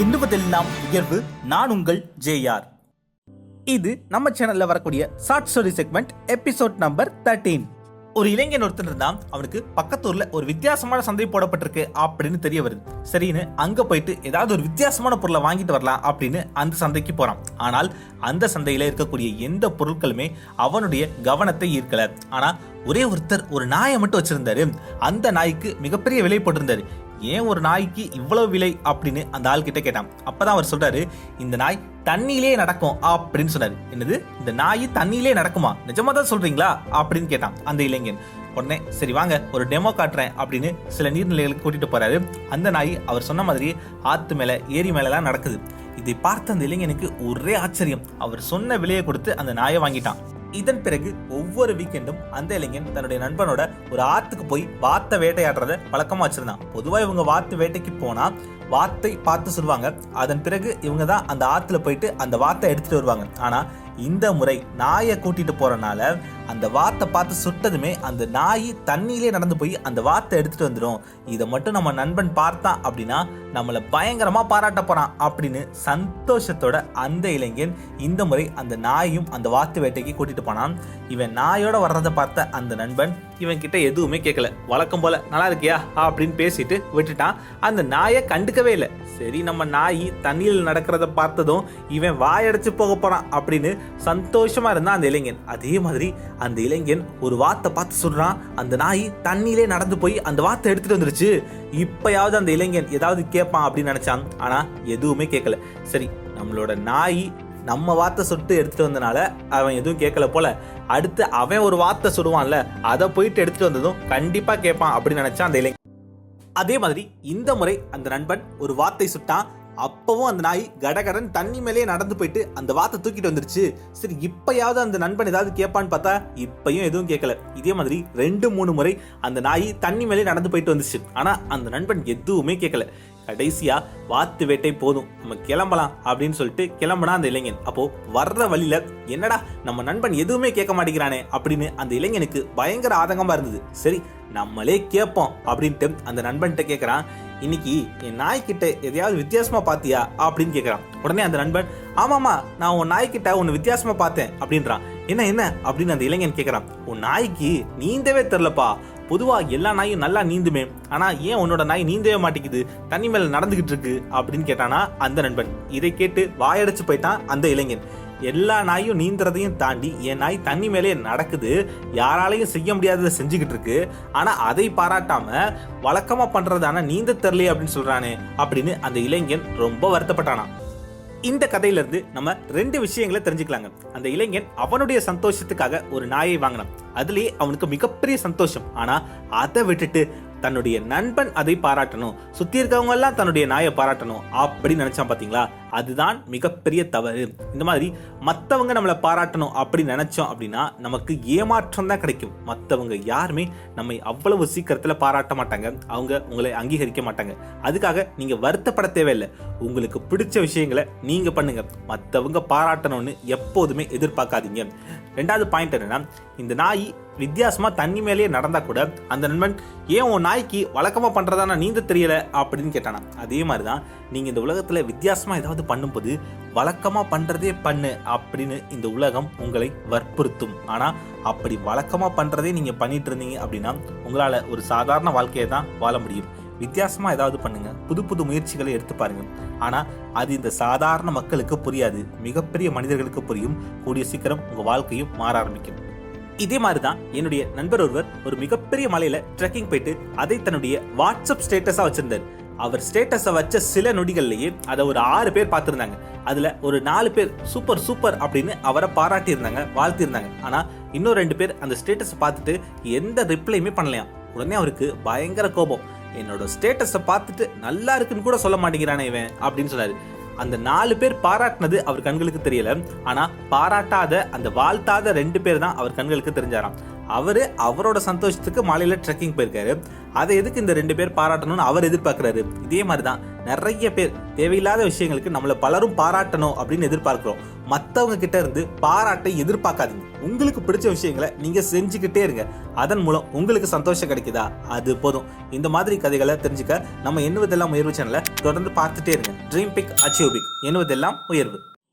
எண்ணுவதெல்லாம் உயர்வு. நான் உங்கள் ஜேஆர் இது நம்ம சேனல்ல வரக்கூடிய short story segment episode number thirteen ஒரு இளைஞன் ஒருத்தன் இருந்தான். அவனுக்கு பக்கத்தூர்ல ஒரு வித்தியாசமான சந்தை போடப்பட்டிருக்கு அப்படின்னு தெரிய வருது. சரின்னு அங்க போயிட்டு ஏதாவது ஒரு வித்தியாசமான பொருளை வாங்கிட்டு வரலாம் அப்படின்னு அந்த சந்தைக்கு போறான். ஆனால் அந்த சந்தையில இருக்கக்கூடிய எந்த பொருட்களுமே அவனுடைய கவனத்தை ஈர்க்கல. ஆனா ஒரே ஒருத்தர் ஒரு நாயை மட்டும் வச்சிருந்தாரு. அந்த நாய்க்கு மிகப்பெரிய விலை போட்டிருந்தாரு. ஏன் ஒரு நாய்க்கு இவ்வளவு விலை அப்படின்னு அந்த ஆள் கிட்ட கேட்டான். அப்பதான் அவர் சொல்றாரு இந்த நாய் தண்ணியிலே நடக்கும் அப்படின்னு சொன்னாரு. என்னது? இந்த நாய் தண்ணியிலே நடக்குமா? நிஜமா தான் சொல்றீங்களா? அப்படின்னு கேட்டான் அந்த இளைஞன். உடனே சரி வாங்க ஒரு டெமோ காட்டுறேன் அப்படின்னு சில நீர்நிலைகளுக்கு கூட்டிட்டு போறாரு. அந்த நாய் அவர் சொன்ன மாதிரி ஆத்து மேல ஏரி மேலலாம் நடக்குது. இதை பார்த்த அந்த இளைஞனுக்கு ஒரே ஆச்சரியம். அவர் சொன்ன விலையை கொடுத்து அந்த நாயை வாங்கிட்டான். இதன் பிறகு ஒவ்வொரு வீக்கெண்டும் அந்த இளைஞன் தன்னுடைய நண்பனோட ஒரு ஆத்துக்கு போய் வாத்தை வேட்டையாடுறத வழக்கமா வச்சிருந்தான். பொதுவா இவங்க வாத்து வேட்டைக்கு போனா வாத்தை பார்த்து சொல்லுவாங்க. அதன் பிறகு இவங்க தான் அந்த ஆற்றுல போயிட்டு அந்த வாத்தை எடுத்துட்டு வருவாங்க. ஆனா இந்த முறை நாயை கூட்டிட்டு போறனால அந்த வாத்தை பார்த்து சுட்டதுமே அந்த நாய் தண்ணியிலே நடந்து போய் அந்த வாத்தை எடுத்துட்டு வந்துடும் இதை மட்டும் நம்ம நண்பன் பார்த்தான் அப்படின்னா நம்மளை பயங்கரமா பாராட்ட போறான் அப்படின்னு சந்தோஷத்தோட அந்த இளைஞன் இந்த முறை அந்த நாயும் அந்த வாத்து வேட்டைக்கு கூட்டிட்டு போனான். இவன் நாயோட வர்றதை பார்த்த அந்த நண்பன் இவன் கிட்ட எதுவுமே கேட்கல வழக்கம் போல நல்லா இருக்கியா? அப்படின்னு பேசிட்டு விட்டுட்டான். அந்த நாயை கண்டுக்கவே இல்லை. சரி நம்ம நாய் தண்ணியில் நடக்கிறத பார்த்ததும் இவன் வாயடைச்சு போக போறான் அப்படின்னு சந்தோஷமா இருந்தான் அந்த இளைஞன். அதே மாதிரி அந்த இளைஞன் ஒரு வாத்தை பார்த்து சொல்றான். அந்த நாய் தண்ணியிலே நடந்து போய் அந்த வாத்தை எடுத்துட்டு வந்துருச்சு. இப்பயாவது அந்த இளைஞன் ஏதாவது கேட்பான் அப்படின்னு நினைச்சான். ஆனா எதுவுமே கேட்கல சரி நம்மளோட நாய் நம்ம வார்த்தை சுட்டு எடுத்துட்டு வந்தனால அவன் எதுவும் கேட்கல போல. அடுத்து அவன் ஒரு வார்த்தை சுடுவான்ல அதை போயிட்டு எடுத்துட்டு வந்ததும் கண்டிப்பா கேட்பான் அப்படின்னு நினைச்சா அந்த இளைஞன். அதே மாதிரி இந்த முறை அந்த நண்பன் ஒரு வார்த்தை சுட்டான் அப்பவும் அந்த நாய் கடகடன் தண்ணி மேலேயே நடந்து போயிட்டு அந்த வாத்தை தூக்கிட்டு வந்துருச்சு. சரி இப்பயாவது அந்த நண்பன் ஏதாவது கேட்பான்னு பார்த்தா இப்பயும் எதுவும் கேட்கல இதே மாதிரி ரெண்டு மூணு முறை அந்த நாய் தண்ணி மேலே நடந்து போயிட்டு வந்துச்சு. ஆனா அந்த நண்பன் எதுவுமே கேட்கல கடைசியா வாத்து வேட்டை போதும். நம்ம கிளம்பலாம் அப்படின்னு சொல்லிட்டு கிளம்புனா அந்த இளைஞன். அப்போ வர்ற வழியில என்னடா நம்ம நண்பன் எதுவுமே கேட்க மாட்டேங்கிறானே அப்படின்னு அந்த இளைஞனுக்கு பயங்கர ஆதங்கமா இருந்தது. சரி நம்மளே கேட்போம் அப்படின்ட்டு அந்த நண்பன்கிட்ட கேட்கறான் இன்னைக்கு என் நாய்க்கிட்ட எதையாவது வித்தியாசமா பாத்தியா? அப்படின்னு கேட்கறான் உடனே அந்த நண்பன் ஆமாமா நான் உன் நாய்க்கிட்ட உன்னை வித்தியாசமா பார்த்தேன் அப்படின்றான். என்ன என்ன? அப்படின்னு அந்த இளைஞன் கேட்கறான் உன் நாய்க்கு நீந்தவே தெரிலப்பா. பொதுவா எல்லா நாயும் நல்லா நீந்துமே. ஆனா ஏன் உன்னோட நாய் நீந்தவே மாட்டேங்குது? தண்ணி மேல நடந்துகிட்டு இருக்கு அப்படின்னு கேட்டானா அந்த நண்பன். இதை கேட்டு வாயடைச்சு போயிட்டான் அந்த இளைஞன். எல்லா நாயும் நீந்துறதையும் தாண்டி என் நாய் தண்ணி மேலே நடக்குது. யாராலையும் செய்ய முடியாததை செஞ்சுக்கிட்டு இருக்கு. ஆனா அதை பாராட்டாம வழக்கமா பண்றதான நீந்த தெரிலையே அப்படின்னு சொல்றானே அப்படின்னு அந்த இளைஞன் ரொம்ப வருத்தப்பட்டானா. இந்த கதையிலிருந்து நம்ம ரெண்டு விஷயங்களை தெரிஞ்சுக்கலாங்க. அந்த இளைஞன் அவனுடைய சந்தோஷத்துக்காக ஒரு நாயை வாங்கினான். அதுலேயே அவனுக்கு மிகப்பெரிய சந்தோஷம். ஆனா அதை விட்டுட்டு தன்னுடைய நண்பன் அதை பாராட்டணும். சுத்தி இருக்கவங்க எல்லாம் தன்னுடைய நாயை பாராட்டணும் அப்படின்னு நினைச்சான் பாத்தீங்களா? அதுதான் மிகப்பெரிய தவறு. இந்த மாதிரி மற்றவங்க நம்மளை பாராட்டணும் அப்படின்னு நினச்சோம் அப்படின்னா நமக்கு ஏமாற்றம் தான் கிடைக்கும். மற்றவங்க யாருமே நம்மை அவ்வளவு சீக்கிரத்தில் பாராட்ட மாட்டாங்க. அவங்க உங்களை அங்கீகரிக்க மாட்டாங்க. அதுக்காக நீங்கள் வருத்தப்பட தேவையில்லை. உங்களுக்கு பிடிச்ச விஷயங்களை நீங்கள் பண்ணுங்க. மற்றவங்க பாராட்டணும்னு எப்போதுமே எதிர்பார்க்காதீங்க. ரெண்டாவது பாயிண்ட் என்னன்னா இந்த நாய் வித்தியாசமாக தண்ணி மேலேயே நடந்தால் கூட அந்த நண்பன் ஏன் உன் நாய்க்கு வழக்கமாக பண்ணுறதானா நீந்த தெரியலை? அப்படின்னு கேட்டானா. அதே மாதிரி தான் நீங்க இந்த உலகத்துல வித்தியாசமா ஏதாவது பண்ணும்போது வழக்கமா பண்றதே பண்ணு அப்படின்னு இந்த உலகம் உங்களை வற்புறுத்தும். ஆனா அப்படி வழக்கமா பண்றதே நீங்க பண்ணிட்டு இருந்தீங்க அப்படின்னா உங்களால ஒரு சாதாரண வாழ்க்கையை தான் வாழ முடியும். வித்தியாசமா ஏதாவது பண்ணுங்க. புது புது முயற்சிகளை எடுத்து பாருங்க. ஆனா அது இந்த சாதாரண மக்களுக்கு புரியாது. மிகப்பெரிய மனிதர்களுக்கு புரியும். கூடிய சீக்கிரம் உங்க வாழ்க்கையும் மாற ஆரம்பிக்கும். இதே மாதிரி தான் என்னுடைய நண்பர் ஒருவர் ஒரு மிகப்பெரிய மலையில ட்ரெக்கிங் போயிட்டு அதை தன்னுடைய வாட்ஸ்அப் ஸ்டேட்டஸா வச்சிருந்தார். அவர் ஸ்டேட்டஸை வச்ச சில நொடிகள்லேயே அதை ஒரு ஆறு பேர் பார்த்துருந்தாங்க. அதில் ஒரு நாலு பேர் சூப்பர் சூப்பர் அப்படின்னு அவரை பாராட்டியிருந்தாங்க வாழ்த்திருந்தாங்க ஆனால் இன்னும் ரெண்டு பேர் அந்த ஸ்டேட்டஸை பார்த்துட்டு எந்த ரிப்ளையுமே பண்ணலையாம் உடனே அவருக்கு பயங்கர கோபம். என்னோட ஸ்டேட்டஸை பார்த்துட்டு நல்லா இருக்குன்னு கூட சொல்ல மாட்டேங்கிறானே இவன் அப்படின்னு சொன்னார். அந்த நாலு பேர் பாராட்டினது அவர் கண்களுக்கு தெரியல. ஆனால் பாராட்டாத அந்த வாழ்த்தாத ரெண்டு பேர் தான் அவர் கண்களுக்கு தெரிஞ்சாராம். அவர் அவரோட சந்தோஷத்துக்கு மாலையில் ட்ரெக்கிங் போயிருக்காரு. அதை எதுக்கு இந்த ரெண்டு பேர் பாராட்டணும்னு அவர் எதிர்பார்க்குறாரு? இதே மாதிரி தான் நிறைய பேர் தேவையில்லாத விஷயங்களுக்கு நம்மளை பலரும் பாராட்டணும் அப்படின்னு எதிர்பார்க்குறோம். மற்றவங்க கிட்ட இருந்து பாராட்டை எதிர்பார்க்காதீங்க. உங்களுக்கு பிடிச்ச விஷயங்களை நீங்கள் செஞ்சுக்கிட்டே இருங்க. அதன் மூலம் உங்களுக்கு சந்தோஷம் கிடைக்குதா? அது போதும். இந்த மாதிரி கதைகளை தெரிஞ்சுக்க நம்ம எண்ணுவதெல்லாம் உயர்வு சேனலை தொடர்ந்து பார்த்துட்டே இருங்க. ட்ரீம் பிக் அச்சீவ் பிக் எண்ணுவதெல்லாம் உயர்வு